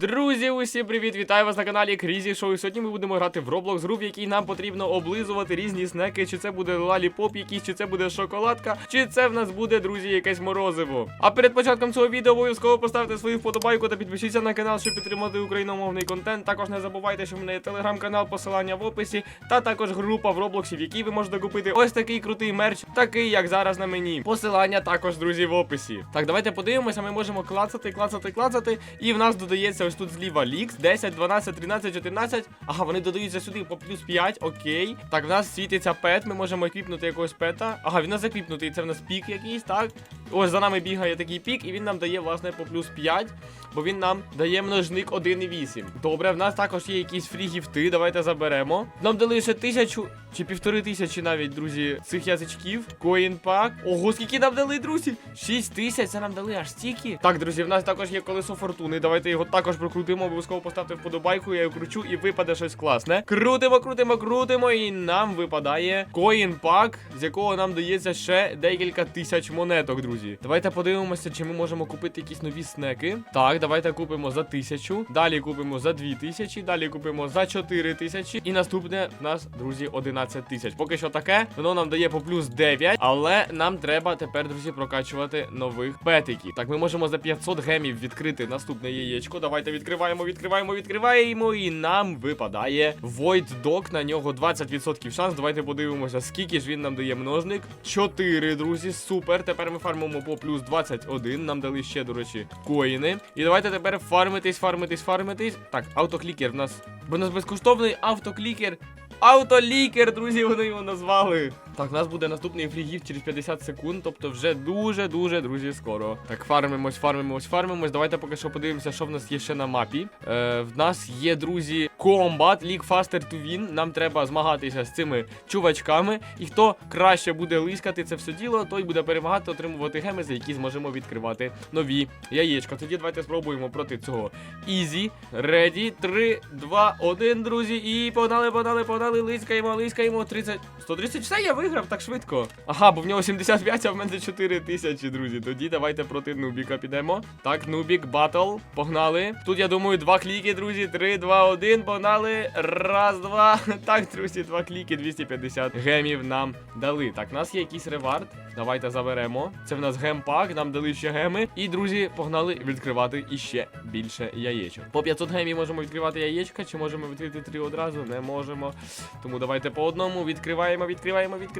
Друзі, усім привіт! Вітаю вас на каналі Крізі Шоу. Сьогодні ми будемо грати в Roblox гру, в якій нам потрібно облизувати різні снеки. Чи це буде лаліпоп якийсь, чи це буде шоколадка, чи це в нас буде, друзі, якесь морозиво. А перед початком цього відео обов'язково поставте свою вподобайку та підпишіться на канал, щоб підтримати україномовний контент. Також не забувайте, що в мене є телеграм-канал, посилання в описі, та також група в Роблоксі, в якій ви можете купити ось такий крутий мерч, такий як зараз на мені. Посилання також, друзі, в описі. Так, давайте подивимося. Ми можемо клацати, клацати, клацати, і в нас додається ось тут зліва лікс 10, 12, 13, 14. Ага, вони додаються сюди по плюс 5, окей. Так, в нас світиться пет, ми можемо еквіпнути якогось пета. Ага, він у нас еквіпнутий, це в нас пік якийсь, так. Ось за нами бігає такий пік, і він нам дає, власне, по плюс 5, бо він нам дає множник 1,8. Добре, в нас також є якісь фрігіфти, давайте заберемо. Нам дали ще тисячу чи півтори тисячі навіть, друзі, цих язичків. Коін пак. Ого, скільки нам дали, друзі? 6 тисяч, це нам дали аж стільки. Так, друзі, в нас також є колесо фортуни. Давайте його також прокрутимо, обов'язково поставте вподобайку, я його кручу і випаде щось класне. Крутимо, крутимо, крутимо, і нам випадає коін пак, з якого нам дається ще декілька тисяч монеток, друзі. Давайте подивимося, чи ми можемо купити якісь нові снеки. Так, давайте купимо за тисячу. Далі купимо за дві тисячі, далі купимо за 4 тисячі. І наступне в нас, друзі, 11 тисяч. Поки що таке, воно нам дає по плюс 9, але нам треба тепер, друзі, прокачувати нових петиків. Так, ми можемо за 500 гемів відкрити наступне яєчко. Давайте відкриваємо, відкриваємо, відкриваємо. І нам випадає Void Dog. На нього 20% шанс. Давайте подивимося, скільки ж він нам дає множник. 4, друзі, супер. Тепер ми фармимо по плюс 21. Нам дали ще, до речі, коїни. І давайте тепер фармитись, фармитись, фармитись. Так, автоклікер в нас. Бо у нас безкоштовний автоклікер. Автолікер, друзі, вони його назвали. Так, у нас буде наступний фрігів через 50 секунд, тобто вже дуже-дуже, друзі, скоро. Так, фармимось, фармимось, фармимось. Давайте поки що подивимося, що в нас є ще на мапі. Е, в нас є, друзі, комбат, League Faster to Win. Нам треба змагатися з цими чувачками. І хто краще буде лискати це все діло, той буде перемагати, отримувати геми, за які зможемо відкривати нові яєчка. Тоді давайте спробуємо проти цього. Ізі, реді, 3, 2, 1, друзі. І погнали, погнали, погнали, лискаємо, лискаємо. 30, 130, все, я виграв так швидко. Ага, бо в нього 75, а в мене 4 тисячі, друзі. Тоді давайте проти Нубіка підемо. Так, Нубік, батл, погнали. Тут, я думаю, два кліки, друзі. 3, 2, 1, погнали. Раз, два. Так, друзі, два кліки, 250 гемів нам дали. Так, в нас є якийсь ревард. Давайте заберемо. Це в нас гемпак, нам дали ще геми. І, друзі, погнали відкривати іще більше яєчок. По 500 гемів можемо відкривати яєчка, чи можемо відкрити три одразу? Не можемо. Тому давайте по одному відкриваємо, відкриваємо, відкриваємо.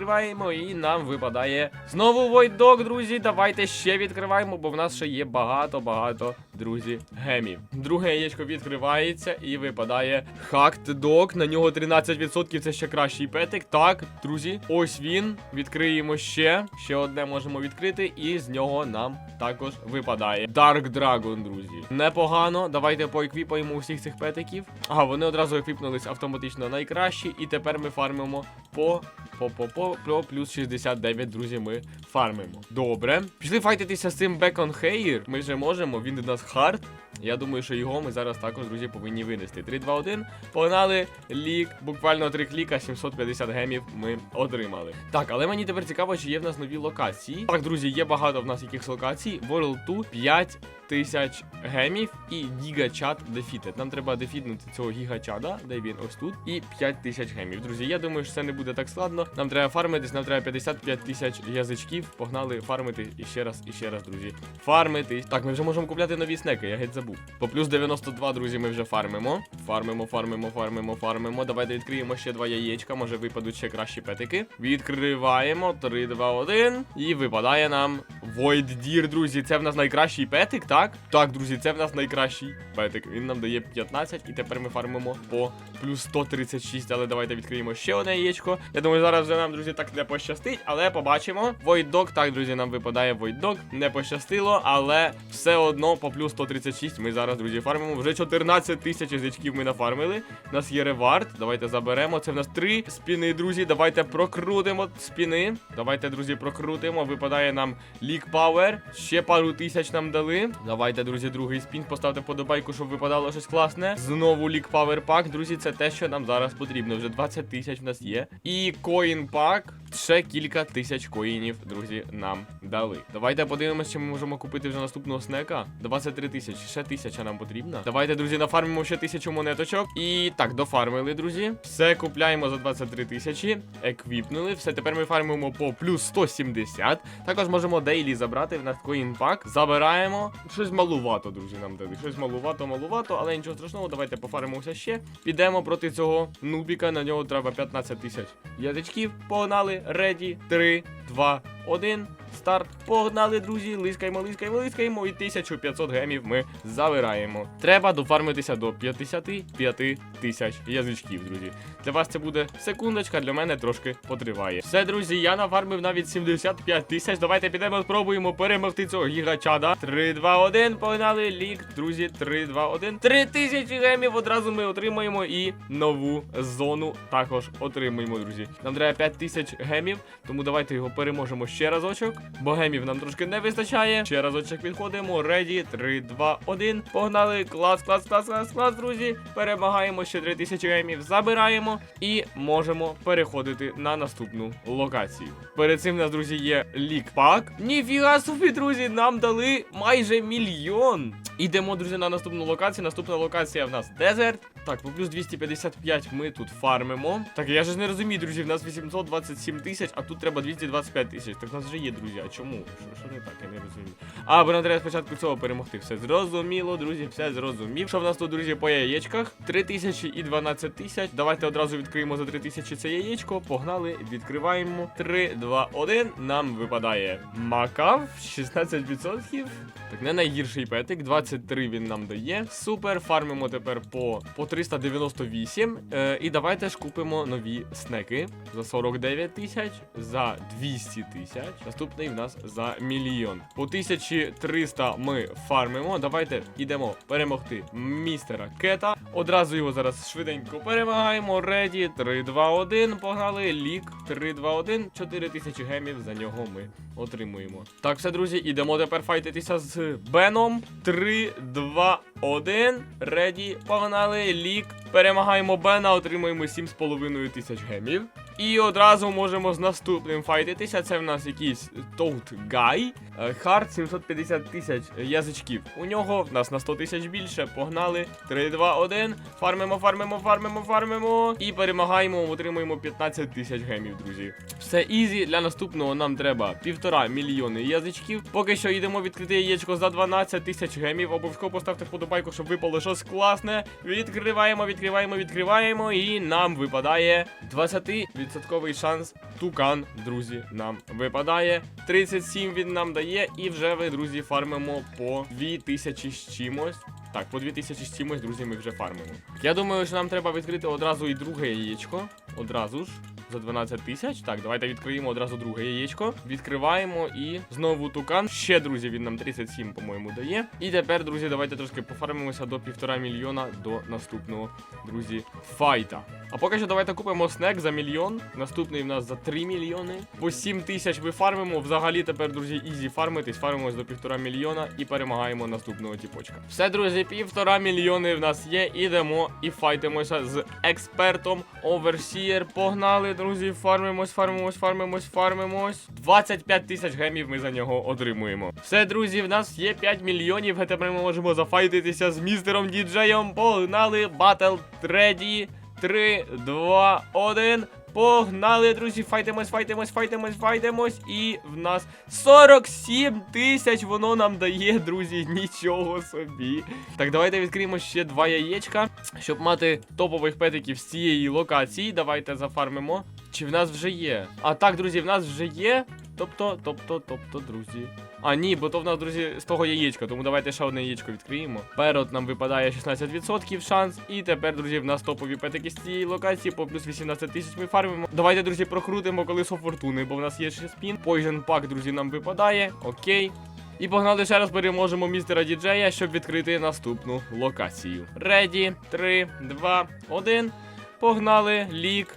І нам випадає знову Dog, друзі. Давайте ще відкриваємо, бо в нас ще є багато-багато, друзі, гемів. Друге яєчко відкривається і випадає Dog. На нього 13%. Це ще кращий петик. Так, друзі, ось він. Відкриємо ще. Ще одне можемо відкрити, і з нього нам також випадає Dark Dragon, друзі. Непогано. Давайте поеквіпаємо усіх цих петиків. Ага, вони одразу еквіпнулись автоматично найкращі. І тепер ми фармимо по. По, по, по, по плюс 69, друзі, ми фармимо. Добре. Пішли файтитися з цим Бекон Хейр. Ми вже можемо, він у нас хард. Я думаю, що його ми зараз також, друзі, повинні винести. 3, 2, 1. Погнали. Лік. Буквально 3 кліка, 750 гемів ми отримали. Так, але мені тепер цікаво, чи є в нас нові локації. Так, друзі, є багато в нас якихось локацій. World 2, 5 тисяч гемів і гігачат дефітед. Нам треба дефітнути цього гігачада, де він ось тут, і 5 тисяч гемів. Друзі, я думаю, що це не буде так складно. Нам треба фармитись, нам треба 55 тисяч язичків. Погнали фармити і ще раз, і ще раз, друзі. Фармитись. Так, ми вже можемо купляти нові снеки, я геть забув. По плюс 92, друзі, ми вже фармимо. Фармимо, фармимо, фармимо, фармимо. Давайте відкриємо ще два яєчка, може випадуть ще кращі петики. Відкриваємо 3, 2, 1. І випадає нам Void Deer, друзі. Це в нас найкращий петик, так? Так, друзі, це в нас найкращий петик. Він нам дає 15, і тепер ми фармимо по плюс 136. Але давайте відкриємо ще одне яєчко. Я думаю, зараз вже нам, друзі, так не пощастить, але побачимо. Dog, так, друзі, нам випадає Dog. Не пощастило, але все одно по плюс 136 ми зараз, друзі, фармимо. Вже 14 тисяч язичків ми нафармили. У нас є ревард. Давайте заберемо. Це в нас три спіни, друзі. Давайте прокрутимо спіни. Давайте, друзі, прокрутимо. Випадає нам League Power. Ще пару тисяч нам дали. Давайте, друзі, другий спін. Поставте подобайку, щоб випадало щось класне. Знову League Power Pack. Друзі, це те, що нам зараз потрібно. Вже 20 тисяч в нас є. І Coin Pack. Ще кілька тисяч коїнів, друзі, нам дали. Давайте подивимося, чи ми можемо купити вже наступного снека. 23 тисячі, ще тисяча нам потрібна. Давайте, друзі, нафармимо ще тисячу монеточок. І так, дофармили, друзі. Все купляємо за 23 тисячі. Еквіпнули. Все, тепер ми фармимо по плюс 170. Також можемо дейлі забрати в наш коінпак. Забираємо. Щось малувато, друзі, нам дали. Щось малувато, малувато, але нічого страшного, давайте пофармимося ще. Підемо проти цього нубіка. На нього треба 15 тисяч язичків. Погнали. Реді. 3, 2, 1. Старт. Погнали, друзі. Лискаємо, лискаємо, лискаємо. І 1500 гемів ми забираємо. Треба дофармитися до 55 тисяч язичків, друзі. Для вас це буде секундочка, для мене трошки потриває. Все, друзі, я нафармив навіть 75 тисяч. Давайте підемо, спробуємо перемогти цього гігачада. 3, 2, 1, погнали. Лік, друзі, 3, 2, 1. 3 тисячі гемів одразу ми отримаємо і нову зону також отримуємо, друзі. Нам треба 5 тисяч гемів, тому давайте його переможемо ще разочок. Бо гемів нам трошки не вистачає. Ще разочок підходимо. Реді, 3, 2, 1. Погнали. Клас, клас, клас, клас, клас, друзі. Перемагаємо ще 3 тисячі гемів. Забираємо і можемо переходити на наступну локацію. Перед цим у нас, друзі, є лік-пак. Ніфіга собі, друзі, нам дали майже мільйон. Ідемо, друзі, на наступну локацію. Наступна локація в нас дезерт. Так, по плюс 255 ми тут фармимо. Так, я ж не розумію, друзі, в нас 827 тисяч, а тут треба 225 тисяч. Так в нас вже є, друзі. А чому? Що, що не так, я не розумію. А, бо нам треба спочатку цього перемогти. Все зрозуміло, друзі, все зрозумів. Що в нас тут, друзі, по яєчках? 3 тисячі і 12 тисяч. Давайте одразу відкриємо за 3 тисячі це яєчко. Погнали, відкриваємо. 3, 2, 1. Нам випадає макав 16%. Так, не найгірший петик. 23 він нам дає. Супер. Фармимо тепер по, по 398. Е, і давайте ж купимо нові снеки за 49 тисяч, за 200 тисяч. Наступний в нас за мільйон. По 1300 ми фармимо. Давайте йдемо перемогти містера Кета. Одразу його зараз швиденько перемагаємо. Реді 3, 2, 1. Погнали. Лік 3, 2, 1. 4 тисячі гемів за нього ми отримуємо. Так, все, друзі, ідемо тепер файтитися з Беном. 3, 2, 1. Реді. Погнали. Лік. Перемагаємо Бена, отримуємо 7,5 тисяч гемів. І одразу можемо з наступним файтитися. Це в нас якийсь Тоут Гай. Е, Хард 750 тисяч язичків. У нього в нас на 100 тисяч більше. Погнали. 3, 2, 1. Фармимо, фармимо, фармимо, фармимо. І перемагаємо, отримуємо 15 тисяч гемів, друзі. Все ізі. Для наступного нам треба півтора мільйони язичків. Поки що йдемо відкрити яєчко за 12 тисяч гемів. Обов'язково поставте вподобайку, щоб випало щось класне. Відкриваємо, відкриваємо, відкриваємо. І нам випадає 20% шанс. Тукан, друзі, нам випадає. 37 він нам дає. І вже ви, друзі, фармимо по 2000 з чимось. Так, по 2000 з чимось, друзі, ми вже фармимо. Я думаю, що нам треба відкрити одразу і друге яєчко. Одразу ж. За 12 тисяч. Так, давайте відкриємо одразу друге яєчко. Відкриваємо і знову тукан. Ще, друзі, він нам 37, по-моєму, дає. І тепер, друзі, давайте трошки пофармимося до півтора мільйона до наступного, друзі, файта. А поки що давайте купимо снек за мільйон. Наступний в нас за 3 мільйони. По 7 тисяч ми фармимо. Взагалі тепер, друзі, ізі фармитись. Фармимось до півтора мільйона і перемагаємо наступного тіпочка. Все, друзі, півтора мільйони в нас є. Ідемо і файтимося з експертом. Оверсієр. Погнали, друзі. Фармимось, фармимось, фармимось, фармимось. 25 тисяч гемів ми за нього отримуємо. Все, друзі, в нас є 5 мільйонів. Тепер ми можемо зафайтитися з містером діджеєм. Погнали. Батл треді. 3, 2, 1. Погнали, друзі, файтимось, файтимось, файтимось, файтимось. І в нас 47 тисяч воно нам дає, друзі. Нічого собі. Так, давайте відкриємо ще два яєчка, щоб мати топових петиків з цієї локації. Давайте зафармимо. Чи в нас вже є? А так, друзі, в нас вже є. Тобто, тобто, тобто, друзі. А, ні, бо то в нас, друзі, з того яєчка, тому давайте ще одне яєчко відкриємо. Перед нам випадає 16% шанс. І тепер, друзі, в нас топові петики з цієї локації по плюс 18 тисяч ми фармимо. Давайте, друзі, прокрутимо колесо фортуни, бо в нас є ще спін. Poison Pack, друзі, нам випадає. Окей. І погнали ще раз переможемо містера діджея, щоб відкрити наступну локацію. Реді, 3, 2, 1. Погнали, лік.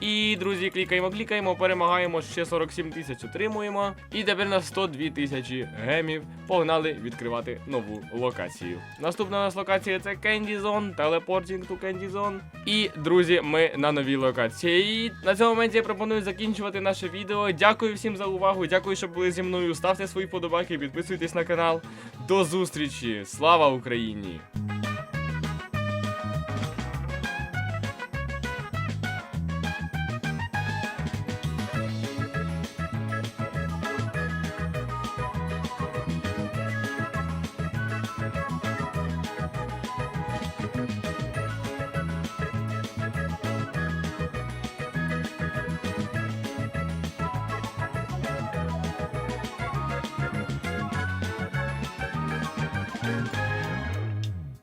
І, друзі, клікаємо, клікаємо, перемагаємо, ще 47 тисяч отримуємо. І тепер на 102 тисячі гемів погнали відкривати нову локацію. Наступна у нас локація це Candy Zone, Teleporting to Candy Zone. І, друзі, ми на новій локації. На цьому моменті я пропоную закінчувати наше відео. Дякую всім за увагу. Дякую, що були зі мною. Ставте свої подобайки, підписуйтесь на канал. До зустрічі! Слава Україні!